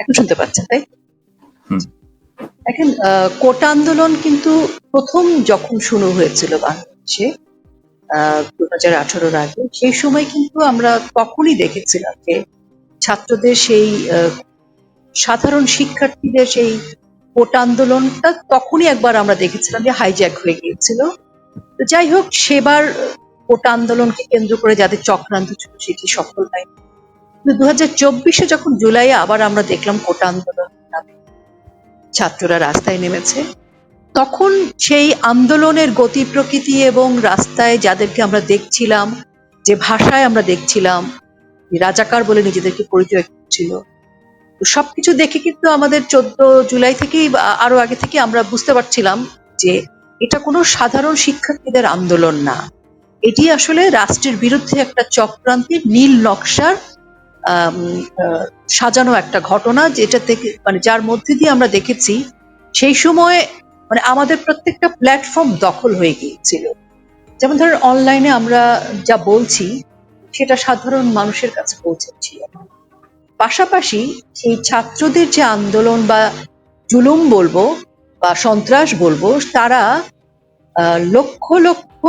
এখন শুনতে পাচ্ছেন তাই। দেখেন কোটা আন্দোলন কিন্তু প্রথম যখন শুরু হয়েছিল বাংলাদেশে দু হাজার আঠারোর আগে সেই সময় কিন্তু আমরা তখনই দেখেছিলাম যে ছাত্রদের সেই সাধারণ শিক্ষার্থীদের সেই কোটা আন্দোলনটা তখনই একবার আমরা দেখেছিলাম যে হাইজ্যাক হয়ে গিয়েছিল। তো যাই হোক সেবার কোটা আন্দোলনকে কেন্দ্র করে যাদের চক্রান্ত ছিল সেটি সফল হয় দু হাজার যখন জুলাইয়ে আবার আমরা দেখলাম কোটা আন্দোলন ছাত্ররা রাস্তায় নেমেছে, তখন সেই আন্দোলনের গতি প্রকৃতি এবং রাস্তায় যাদেরকে আমরা দেখছিলাম, যে ভাষায় আমরা দেখছিলাম রাজাকার বলে নিজেদেরকে পরিচয় ছিল তো সবকিছু দেখে কিন্তু আমাদের চোদ্দ জুলাই থেকেই আরও আগে থেকে আমরা বুঝতে পারছিলাম যে এটা কোনো সাধারণ শিক্ষার্থীদের আন্দোলন না। এটি আসলে রাষ্ট্রের বিরুদ্ধে একটা চক্রান্তের নীল নকশার সাজানো একটা ঘটনা যেটা থেকে মানে যার মধ্যে দিয়ে আমরা দেখেছি সেই সময় মানে আমাদের প্রত্যেকটা প্ল্যাটফর্ম দখল হয়ে গিয়েছিল। যেমন ধরেন অনলাইনে আমরা যা বলছি, সেটা সাধারণ মানুষের কাছে পৌঁছেছিল পাশাপাশি সেই ছাত্রদের যে আন্দোলন বা জুলুম বলব বা সন্ত্রাস বলব, তারা লক্ষ লক্ষ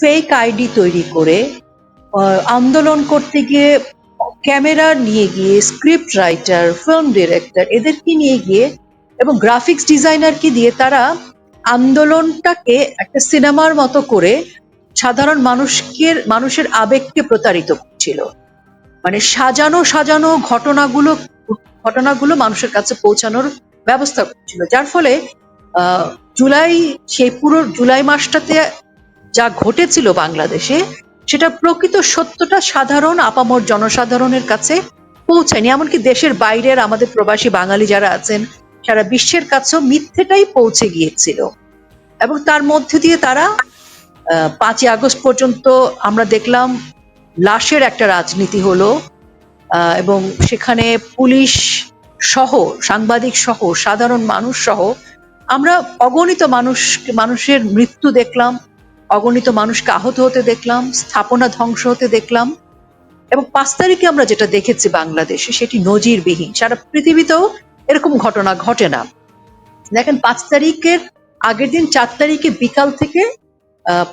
ফেক আইডি তৈরি করে আন্দোলন করতে গিয়ে ক্যামেরা নিয়ে গিয়ে স্ক্রিপ্ট রাইটার ফিল্ম ডিরেক্টর এদেরকে নিয়ে গিয়ে এবং গ্রাফিক্স ডিজাইনারকে দিয়ে তারা আন্দোলনটাকে একটা সিনেমার মতো করে সাধারণ মানুষকে মানুষের আবেগকে প্রতারিত করছিল। মানে সাজানো সাজানো ঘটনাগুলো ঘটনাগুলো মানুষের কাছে পৌঁছানোর ব্যবস্থা করছিল। যার ফলে জুলাই, সেই পুরো জুলাই মাসটাতে যা ঘটেছিল বাংলাদেশে সেটা প্রকৃত সত্যটা সাধারণ, আপামর জনসাধারণের কাছে পৌঁছায়নি। এমনকি দেশের বাইরের আমাদের প্রবাসী বাঙালি যারা আছেন, সারা বিশ্বের কাছেও মিথ্যেটাই পৌঁছে গিয়েছিল। এবং তার মধ্যে দিয়ে তারা পাঁচই আগস্ট পর্যন্ত আমরা দেখলাম লাশের একটা রাজনীতি হলো এবং সেখানে পুলিশ সহ, সাংবাদিক সহ, সাধারণ মানুষ সহ আমরা অগণিত মানুষ, মানুষের মৃত্যু দেখলাম। অগণিত মানুষকে আহত হতে দেখলাম, স্থাপনা ধ্বংস হতে দেখলাম এবং পাঁচ তারিখে আমরা যেটা দেখেছি বাংলাদেশে সেটি নজিরবিহীন। সারা পৃথিবীতেও এরকম ঘটনা ঘটে না। দেখেন, পাঁচ তারিখের আগের দিন চার তারিখে বিকাল থেকে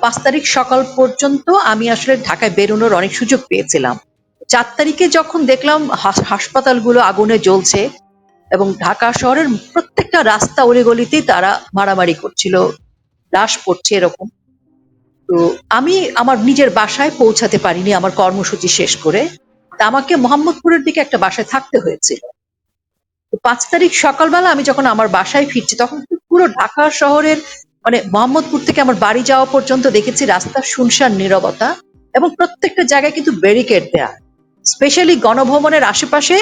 পাঁচ তারিখ সকাল পর্যন্ত আমি আসলে ঢাকায় বেরোনোর অনেক সুযোগ পেয়েছিলাম। চার তারিখে যখন দেখলাম হাস- হাসপাতালগুলো আগুনে জ্বলছে এবং ঢাকা শহরের প্রত্যেকটা রাস্তা অলিগলিতেই তারা মারামারি করছিল, লাশ পড়ছে এরকম। তো আমি আমার নিজের বাসায় পৌঁছাতে পারিনি আমার কর্মসূচি শেষ করে। তা আমাকে মোহাম্মদপুরের দিকে একটা বাসায় থাকতে হয়েছিল। পাঁচ তারিখ সকালবেলা আমি যখন আমার বাসায় ফিরছি, তখন পুরো ঢাকা শহরের মানে মোহাম্মদপুর থেকে আমার বাড়ি যাওয়া পর্যন্ত দেখেছি রাস্তার শুনশান নীরবতা এবং প্রত্যেকটা জায়গায় কিন্তু ব্যারিকেড দেয়া। স্পেশালি গণভবনের আশেপাশে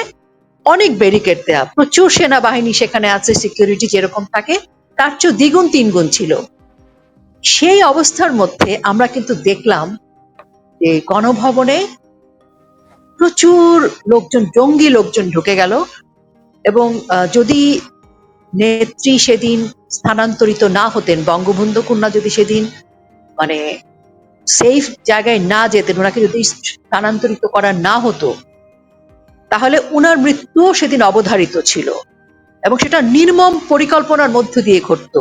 অনেক ব্যারিকেড দেয়া। প্রচুর সেনাবাহিনী সেখানে আছে সিকিউরিটি যেরকম থাকে, তার চেয়েও দ্বিগুণ তিনগুণ ছিল। সেই অবস্থার মধ্যে আমরা কিন্তু দেখলাম যে গণভবনে প্রচুর লোকজন, জঙ্গি লোকজন ঢুকে গেল এবং যদি নেত্রী সেদিন স্থানান্তরিত না হতেন, বঙ্গবন্ধু কন্যা যদি সেদিন মানে সেফ জায়গায় না যেতেন, ওনাকে যদি স্থানান্তরিত করা না হতো, তাহলে উনার মৃত্যুও সেদিন অবধারিত ছিল এবং সেটা নির্মম পরিকল্পনার মধ্য দিয়ে ঘটত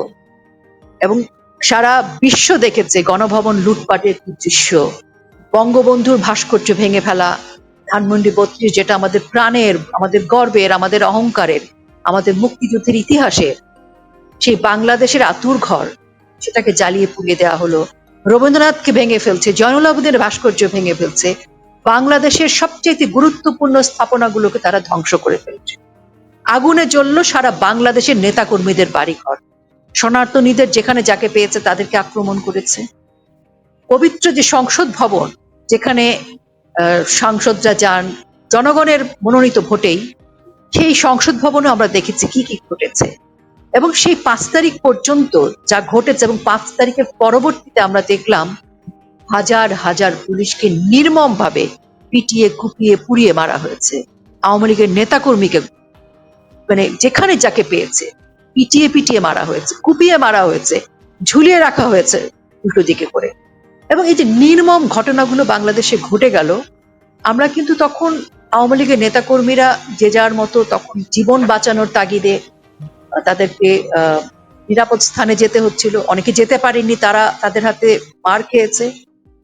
এবং সারা বিশ্ব দেখেছে গণভবন লুটপাটের দৃশ্য। বঙ্গবন্ধুর ভাস্কর্য ভেঙে ফেলা, ধানমন্ডি বত্রিশ যেটা আমাদের প্রাণের, আমাদের গর্বের, আমাদের অহংকারের, আমাদের মুক্তিযুদ্ধের ইতিহাসের, সেই বাংলাদেশের আতুর ঘর, সেটাকে জ্বালিয়ে পুড়িয়ে দেওয়া হলো। রবীন্দ্রনাথকে ভেঙে ফেলছে জয়নুল আবেদিনের ভাস্কর্য ভেঙে ফেলছে, বাংলাদেশের সবচেয়ে গুরুত্বপূর্ণ স্থাপনাগুলোকে তারা ধ্বংস করে ফেলছে। আগুনে জ্বলল সারা বাংলাদেশের নেতাকর্মীদের বাড়িঘর। সনাতনীদের যেখানে যাকে পেয়েছে তাদেরকে আক্রমণ করেছে। পবিত্র যে সংসদ ভবন, যেখানে সাংসদরা যান, জনগণের মনোনীত ভোটেই, সেই সংসদ ভবনে আমরা দেখেছি কি কি ঘটেছে। এবং সেই পাঁচ তারিখ পর্যন্ত যা ঘটেছে এবং পাঁচ তারিখের পরবর্তীতে আমরা দেখলাম, হাজার হাজার পুলিশকে নির্মম ভাবে পিটিয়ে, কুপিয়ে, পুড়িয়ে মারা হয়েছে। আওয়ামী লীগের নেতাকর্মীকে মানে যেখানে যাকে পেয়েছে। পিটিয়ে পিটিয়ে মারা হয়েছে, কুপিয়ে মারা হয়েছে, ঝুলিয়ে রাখা হয়েছে উল্টো দিকে করে। এবং এই যে নির্মম ঘটনাগুলো বাংলাদেশে ঘটে গেল, আমরা কিন্তু তখন আওয়ামী লীগের নেতাকর্মীরা যে যার মতো তখন জীবন বাঁচানোর তাগিদে তাদেরকে নিরাপদ স্থানে যেতে হচ্ছিল। অনেকে যেতে পারেননি, তারা তাদের হাতে মার খেয়েছে।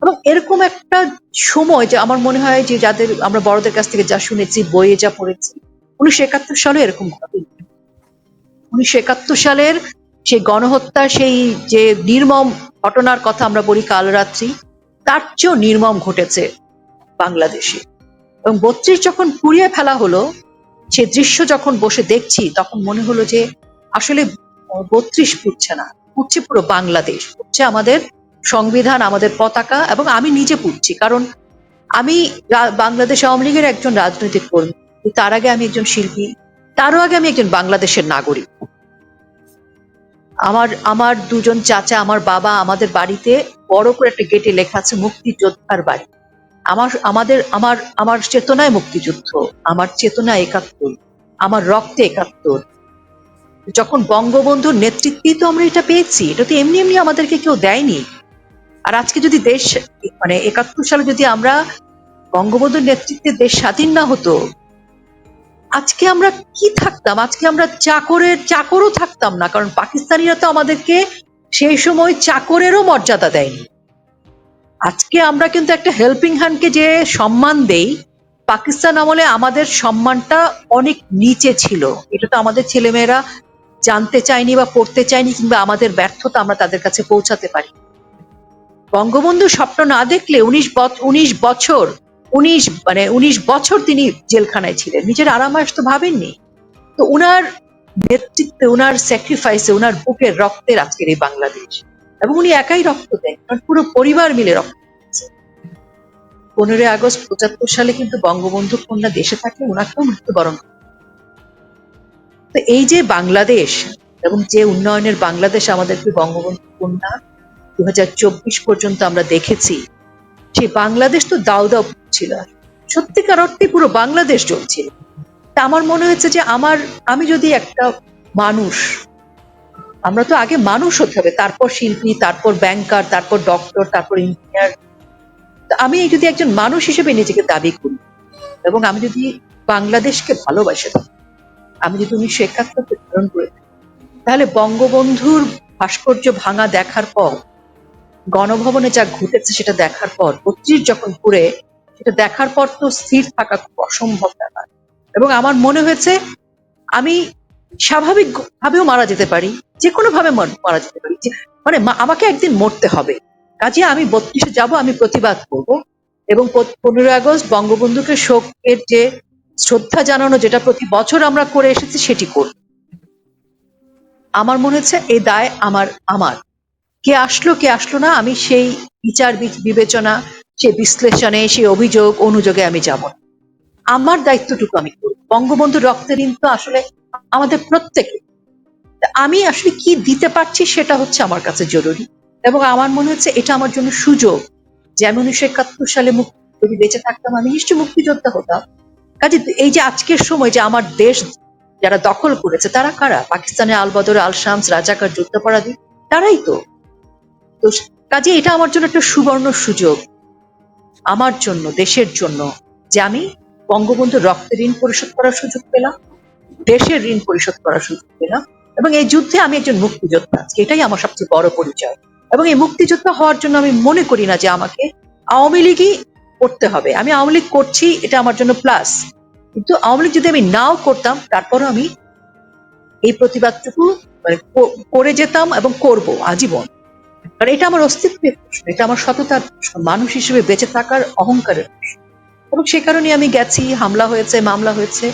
এবং এরকম একটা সময় যে আমার মনে হয় যে যাদের, আমরা বড়দের কাছ থেকে যা শুনেছি, বইয়ে যা পড়েছি, উনিশশো একাত্তর সালে এরকম ঘটে উনিশশো একাত্তর সালের সেই গণহত্যা সেই যে নির্মম ঘটনার কথা আমরা বলি কাল রাত্রি, তার চেয়েও নির্মম ঘটেছে বাংলাদেশে। এবং বত্রিশ যখন পুড়িয়ে ফেলা হলো, সে দৃশ্য যখন বসে দেখছি, তখন মনে হলো যে আসলে বত্রিশ পুড়ছে না, পুড়ছে পুরো বাংলাদেশ, পুড়ছে আমাদের সংবিধান, আমাদের পতাকা, এবং আমি নিজে পুড়ছি। কারণ আমি বাংলাদেশ আওয়ামী লীগের একজন রাজনৈতিক কর্মী, তার আগে আমি একজন শিল্পী তারও আগে আমি একজন বাংলাদেশের নাগরিক। আমার আমার দুজন চাচা, আমার বাবা, আমাদের বাড়িতে বড় করে একটা গেটে লেখা আছে, মুক্তিযোদ্ধার বাড়ি। আমার, আমাদের, আমার আমার চেতনায় মুক্তিযুদ্ধ, আমার চেতনা একাত্তর, আমার রক্তে একাত্তর। যখন বঙ্গবন্ধুর নেতৃত্বেই তো আমরা এটা পেয়েছি, এটা তো এমনি এমনি আমাদেরকে কেউ দেয়নি। আর আজকে যদি দেশ মানে একাত্তর সালে যদি আমরা বঙ্গবন্ধুর নেতৃত্বে দেশ স্বাধীন না হতো আজকে আমরা কি থাকতাম? আজকে আমরা চাকরের, চাকরও থাকতাম না, কারণ পাকিস্তানিরা তো আমাদেরকে সেই সময় চাকরেরও মর্যাদা দেয়নি। আজকে আমরা কিন্তু একটা হেল্পিং হ্যান্ডকে যে সম্মান দেই, পাকিস্তান আমলে আমাদের সম্মানটা অনেক নিচে ছিল। এটা তো আমাদের ছেলেমেয়েরা জানতে চায়নি বা পড়তে চায়নি কিংবা আমাদের ব্যর্থতা আমরা তাদের কাছে পৌঁছাতে পারি। বঙ্গবন্ধু স্বপ্ন না দেখলে উনিশ উনিশ বছর উনিশ মানে উনিশ বছর তিনি জেলখানায় ছিলেন। নিজের আরামাস তো ভাবেননি। তো উনার নেতৃত্বে, উনার স্যাক্রিফাইসে উনার বুকের রক্তের আজকের এই বাংলাদেশ। এবং উনি একাই রক্ত দেন, কারণ পুরো পরিবার মিলে রক্ত পনেরোই আগস্ট পঁচাত্তর সালে কিন্তু বঙ্গবন্ধু কন্যা দেশে থাকলে ওনাকেও মৃত্যুবরণ তো এই যে বাংলাদেশ, এবং যে উন্নয়নের বাংলাদেশ আমাদেরকে বঙ্গবন্ধু কন্যা দু হাজার চব্বিশ পর্যন্ত আমরা দেখেছি, সেই বাংলাদেশ তো দাও দাও ছিল। সত্যিকার অর্থে পুরো বাংলাদেশ চলছিল তা আমার মনে হয়েছে যে আমার, আমি যদি একটা মানুষ, আমরা তো আগে মানুষ হতে হবে, তারপর শিল্পী, তারপর ব্যাংকার তারপর ডক্টর তারপর ইঞ্জিনিয়ার আমি যদি একজন মানুষ হিসেবে নিজেকে দাবি করি, এবং আমি যদি বাংলাদেশকে ভালোবাসে আমি যদি উনিশশো একাত্তরকে ধারণ করে তাহলে বঙ্গবন্ধুর ভাস্কর্য ভাঙা দেখার পর, গণভবনে যা ঘটেছে সেটা দেখার পর, বত্রিশ যখন ঘুরে সেটা দেখার পর তো স্থির থাকা খুব অসম্ভব ব্যাপার। এবং আমার মনে হয়েছে, আমি স্বাভাবিক ভাবেও মারা যেতে পারি যে কোনো ভাবে মারা যেতে পারি। মানে আমাকে একদিন মরতে হবে। কাজে আমি বত্রিশে যাব, আমি প্রতিবাদ করব। এবং পনেরোই আগস্ট বঙ্গবন্ধুকে শোকের যে শ্রদ্ধা জানানো, যেটা প্রতি বছর আমরা করে এসেছি, সেটি করব। আমার মনে হচ্ছে, এই দায় আমার আমার। কে আসলো কে আসলো না, আমি সেই বিচার বিবেচনা সেই বিশ্লেষণে সে অভিযোগ অনুযোগে আমি যাব। আমার দায়িত্বটুকু আমি করব বঙ্গবন্ধুর রক্তের ঋণ তো আসলে আমাদের প্রত্যেকে আমি আসলে কি দিতে পারছি সেটা হচ্ছে আমার কাছে জরুরি এবং আমার মনে হচ্ছে এটা আমার জন্য সুযোগ। যে আমি উনিশশো একাত্তর সালে মুক্তি যদি বেঁচে থাকতাম, আমি নিশ্চয়ই মুক্তিযোদ্ধা হতাম। কাজে এই যে আজকের সময় যে আমার দেশ যারা দখল করেছে, তারা কারা? পাকিস্তানের আলবদর আল শামস রাজাকার, যুদ্ধাপরাধী, তারাই তো। তো কাজে এটা আমার জন্য একটা সুবর্ণ সুযোগ। আমার জন্য, দেশের জন্য, যে আমি বঙ্গবন্ধুর রক্তের ঋণ পরিশোধ করার সুযোগ পেলাম, দেশের ঋণ পরিশোধ করার সুযোগ পেলাম, এবং এই যুদ্ধে আমি একজন মুক্তিযোদ্ধা এটাই আমার সবচেয়ে বড় পরিচয়। এবং এই মুক্তিযোদ্ধা হওয়ার জন্য আমি মনে করি না যে আমাকে আওয়ামী লীগই করতে হবে। আমি আওয়ামী লীগ করছি, এটা আমার জন্য প্লাস কিন্তু আওয়ামী লীগ যদি আমি নাও করতাম, তারপরও আমি এই প্রতিবাদটুকু মানে করে যেতাম এবং করব, আজীবন। কারণ এটা আমার অস্তিত্বের প্রশ্ন, এটা আমার সততার প্রশ্ন, মানুষ হিসেবে বেঁচে থাকার অহংকারের প্রশ্ন। এবং সে কারণে আমি গেছি, হামলা হয়েছে, মামলা হয়েছে।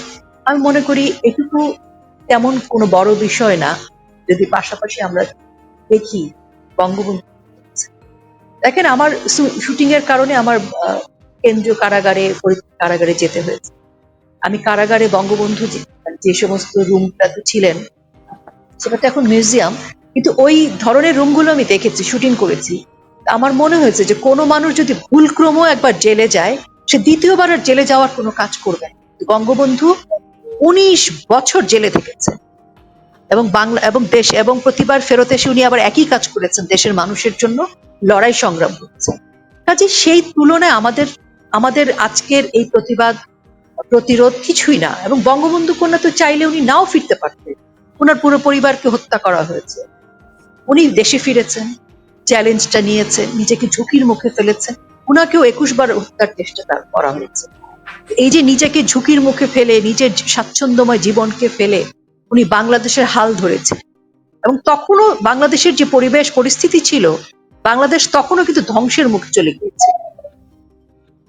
আমি মনে করি এটুকু তেমন কোনো বড় বিষয় না, যদি পাশাপাশি আমরা দেখি বঙ্গবন্ধু দেখেন আমার শুটিং এর কারণে আমার কেন্দ্রীয় কারাগারে কারাগারে যেতে হয়েছে। আমি কারাগারে বঙ্গবন্ধু যে সমস্ত রুমটাতে ছিলেন সেটা তো এখন মিউজিয়াম। কিন্তু ওই ধরনের রুমগুলো আমি দেখেছি, শুটিং করেছি। আমার মনে হয়েছে যে কোনো মানুষ যদি ভুলক্রম একবার জেলে যায়, সে দ্বিতীয়বার আর জেলে যাওয়ার কোনো কাজ করবে না। বঙ্গবন্ধু উনিশ বছর জেলে থেকেছে। এবং বাংলা, এবং দেশ, এবং প্রতিবার ফেরত এসে উনি আবার একই কাজ করেছেন দেশের মানুষের জন্য লড়াই সংগ্রাম করেছেন। কাজে সেই তুলনায় আমাদের আমাদের আজকের এই প্রতিবাদ, প্রতিরোধ কিছুই না। এবং বঙ্গবন্ধু কন্যা তো চাইলে উনি নাও ফিরতে পারতেন। ওনার পুরো পরিবারকে হত্যা করা হয়েছে। উনি দেশে ফিরেছেন, চ্যালেঞ্জটা নিয়েছেন, নিজেকে ঝুঁকির মুখে ফেলেছেন। উনাকেও একুশ বার হত্যার চেষ্টা তার করা হয়েছে। এই যে নিজেকে ঝুঁকির মুখে ফেলে, নিজের স্বাচ্ছন্দ্যময় জীবনকে ফেলে উনি বাংলাদেশের হাল ধরেছেন। এবং তখনও বাংলাদেশের যে পরিবেশ, পরিস্থিতি ছিল, বাংলাদেশ তখনও কিন্তু ধ্বংসের মুখে চলে গিয়েছে।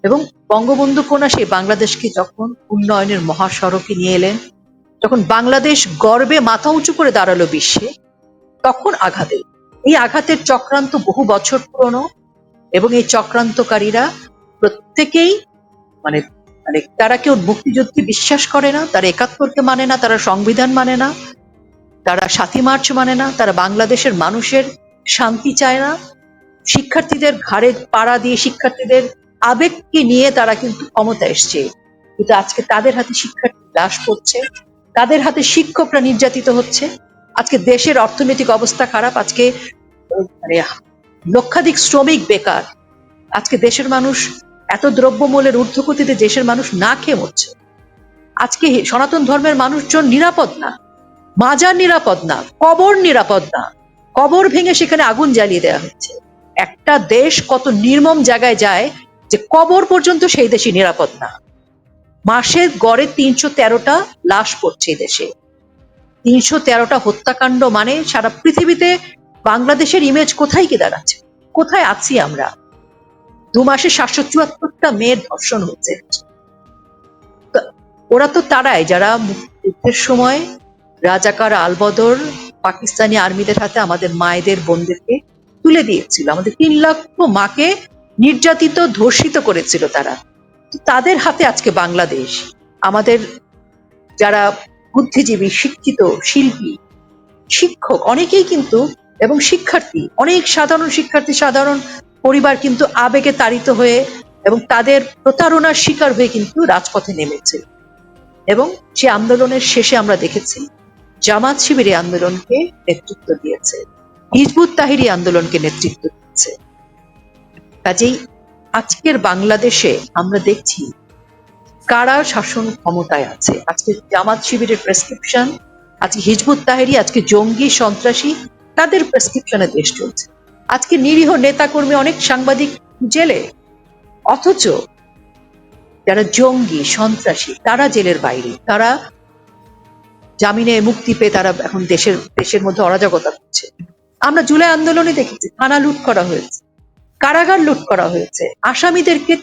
এবং বঙ্গবন্ধু কন্যা সেই বাংলাদেশকে যখন উন্নয়নের মহাসড়কে নিয়ে এলেন, যখন বাংলাদেশ গর্বে মাথা উঁচু করে দাঁড়াল বিশ্বে তখন আঘাতে। এই আঘাতের চক্রান্ত বহু বছর পুরনো এবং এই চক্রান্তকারীরা প্রত্যেকেই মানে মানে তারা কেউ মুক্তিযুদ্ধকে বিশ্বাস করে না, তারা একাত্তরকে মানে না, তারা সংবিধান মানে না, তারা সাতই মার্চ মানে না, তারা বাংলাদেশের মানুষের শান্তি চায় না। শিক্ষার্থীদের ঘাড়ে পাড়া দিয়ে শিক্ষার্থীদের আবেগকে নিয়ে তারা কিন্তু ক্ষমতা এসছে। কিন্তু আজকে তাদের হাতে শিক্ষার্থী লাশ পড়ছে, তাদের হাতে শিক্ষকরা নির্যাতিত হচ্ছে। আজকে দেশের অর্থনৈতিক অবস্থা খারাপ, আজকে মানে লক্ষাধিক শ্রমিক বেকার। আজকে দেশের মানুষ এত দ্রব্যমূল্যের ঊর্ধ্বগতিতে দেশের মানুষ না খেয়ে মরছে। আজকে সনাতন ধর্মের মানুষজন নিরাপদ না, মাজার নিরাপদ না, কবর নিরাপদ না, কবর ভেঙে সেখানে আগুন জ্বালিয়ে দেওয়া হচ্ছে। একটা দেশ কত নির্মম জায়গায় যায় যে কবর পর্যন্ত সেই দেশে নিরাপদ না। মাসে গড়ে তিনশো তেরোটা লাশ পড়ছে দেশে। তিনশো তেরোটা হত্যাকাণ্ড মানে সারা পৃথিবীতে বাংলাদেশের ইমেজ কোথায় কি দাঁড়াচ্ছে? কোথায় আছি আমরা? দু মাসে সাতশো চুয়াত্তরটা মেয়ের ধর্ষণ হচ্ছে ওরা তো তারাই, যারা যুদ্ধের সময় রাজাকার আলবদর পাকিস্তানি আর্মিদের হাতে আমাদের মায়েদের, বোনদেরকে তুলে দিয়েছিল। আমাদের তিন লক্ষ মাকে নির্যাতিত, ধর্ষিত করেছিল তারা। তাদের হাতে আজকে বাংলাদেশ। আমাদের যারা বুদ্ধিজীবী, শিক্ষিত, শিল্পী, শিক্ষক অনেকেই কিন্তু, এবং শিক্ষার্থী, অনেক সাধারণ শিক্ষার্থী, সাধারণ পরিবার কিন্তু আবেগে তাড়িত হয়ে এবং তাদের প্রতারণার শিকার হয়ে কিন্তু রাজপথে নেমেছে। এবং সে আন্দোলনের শেষে আমরা দেখেছি, জামাত শিবির আন্দোলনকে নেতৃত্ব দিয়েছে, হিজবুত তাহিরি আন্দোলনকে নেতৃত্ব দিয়েছে। কাজেই আজকের বাংলাদেশে আমরা দেখছি কারা শাসন ক্ষমতায় আছে? আজকে জামাত শিবিরের প্রেসক্রিপশন আজকে হিজবুত তাহেরি, আজকে জঙ্গি, সন্ত্রাসী, তাদের প্রেসক্রিপশনে দেশ চলছে। আজকে নিরীহ নেতাকর্মী, অনেক সাংবাদিক জেলে, অথচ যারা জঙ্গি, সন্ত্রাসী, তারা জেলের বাইরে। তারা জামিনে মুক্তি পেয়ে তারা এখন দেশের দেশের মধ্যে অরাজকতা করছে। আমরা জুলাই আন্দোলনে দেখেছি, থানা লুট করা হয়েছে, কারাগার লুট করা হয়েছে। আসামিদেরকে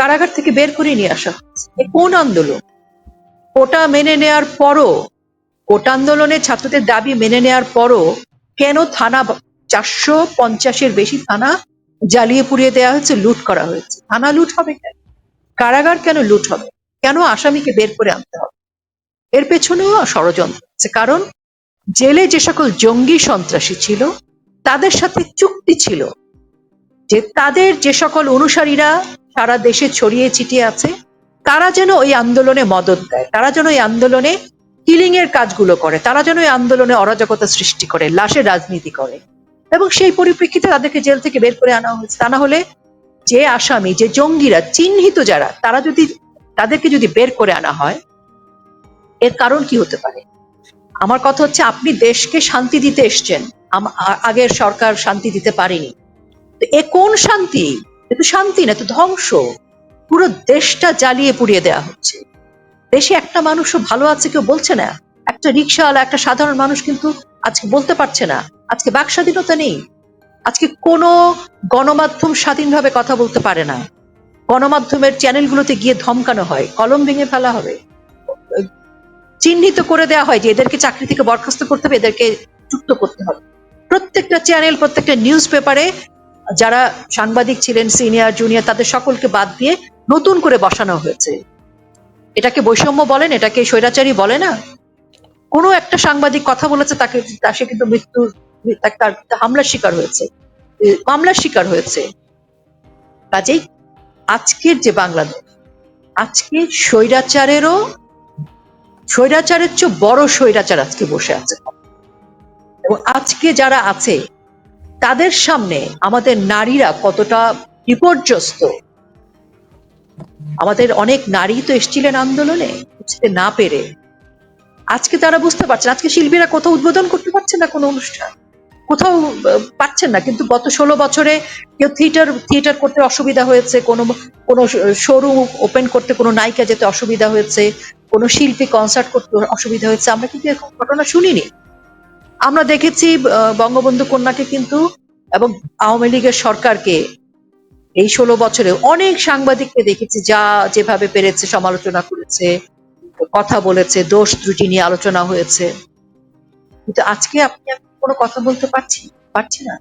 কারাগার থেকে বের করে নিয়ে আসা এ কোন আন্দোলন? কোটা মেনে নেয়ার পরও, কোটা আন্দোলনে ছাত্রদের দাবি মেনে নেয়ার পরও কেন থানা চারশো পঞ্চাশের বেশি থানা জ্বালিয়ে পুড়িয়ে দেওয়া হয়েছে, লুট করা হয়েছে? থানা লুট হবে কেন? কারাগার কেন লুট হবে? কেন আসামিকে বের করে আনতে হবে? এর পেছনেও ষড়যন্ত্র আছে। কারণ জেলে যে সকল জঙ্গি সন্ত্রাসী ছিল, তাদের সাথে চুক্তি ছিল যে তাদের যে সকল অনুসারীরা সারা দেশে ছড়িয়ে ছিটিয়ে আছে, তারা যেন ওই আন্দোলনে মদত দেয়, তারা যেন ওই আন্দোলনে কিলিং এর কাজগুলো করে, তারা যেন ওই আন্দোলনে অরাজকতা সৃষ্টি করে, লাশের রাজনীতি করে। এবং সেই পরিপ্রেক্ষিতে তাদেরকে জেল থেকে বের করে আনা হয়েছে। তা না হলে যে আসামি, যে জঙ্গিরা, চিহ্নিত যারা, তারা যদি, তাদেরকে যদি বের করে আনা হয়, এর কারণ কি হতে পারে? আমার কথা হচ্ছে, আপনি দেশকে শান্তি দিতে এসছেন আগের সরকার শান্তি দিতে পারেনি। এ কোন শান্তি? এ শান্তি না তো ধ্বংস। পুরো দেশটা জ্বালিয়ে পুড়িয়ে দেওয়া হচ্ছে। দেশে একটা মানুষও ভালো আছে কেউ বলছে না। একটা রিক্সাওয়ালা একটা সাধারণ মানুষ কিন্তু আজকে বলতে পারছে না। আজকে বাক স্বাধীনতা নেই। আজকে কোনো গণমাধ্যম স্বাধীনভাবে কথা বলতে পারে না। গণমাধ্যমের চ্যানেলগুলোতে গিয়ে ধমকানো হয়, কলম ভেঙে ফেলা হবে। চিহ্নিত করে দেওয়া হয় যে এদেরকে চাকরি থেকে বরখাস্ত করতে হবে, এদেরকে যুক্ত করতে হবে। প্রত্যেকটা চ্যানেল, প্রত্যেকটা নিউজ পেপারে যারা সাংবাদিক ছিলেন, সিনিয়র, জুনিয়র, তাদের সকলকে বাদ দিয়ে নতুন করে বসানো হয়েছে। এটাকে বৈষম্য বলেন, এটাকে স্বৈরাচারী বলে না। কোনো একটা সাংবাদিক কথা বলেছে, তাকে সে কিন্তু মৃত্যুর, তার হামলার শিকার হয়েছে। মামলার শিকার হয়েছে। কাজেই আজকের যে বাংলাদেশ, আজকে স্বৈরাচারেরও, স্বৈরাচারের চেয়ে বড় স্বৈরাচার আজকে বসে আছে। এবং আজকে যারা আছে তাদের সামনে আমাদের নারীরা কতটা বিপর্যস্ত। আমাদের অনেক নারী তো এসেছিলেন আন্দোলনে বুঝতে না পেরে। আজকে তারা বুঝতে পারছেন, আজকে শিল্পীরা কোথাও উদ্বোধন করতে পারছে না কোনো অনুষ্ঠান। কোথাও পাচ্ছেন না, কিন্তু গত ষোলো বছরে কেউ থিয়েটার থিয়েটার করতে অসুবিধা হয়েছে, কোনো কোনো শোরুম ওপেন করতে কোনো নায়িকা যেতে অসুবিধা হয়েছে, কোনো শিল্পী কনসার্ট করতে অসুবিধা হয়েছে, আমরা কিন্তু এরকম ঘটনা শুনিনি। আমরা দেখেছি বঙ্গবন্ধু কন্যাকে কিন্তু এবং আওয়ামী লীগের সরকারকে এই ষোলো বছরে অনেক সাংবাদিককে দেখেছি যা যেভাবে পেরেছে, সমালোচনা করেছে, কথা বলেছে, দোষ ত্রুটি নিয়ে আলোচনা হয়েছে। কিন্তু আজকে আপনি কোনো কথা বলতে পারছি পারছি না।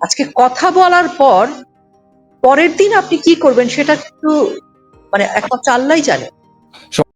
আজকে কথা বলার পর, পরের দিন আপনি কি করবেন সেটা কিন্তু মানে একমাত্র আল্লাহই জানে।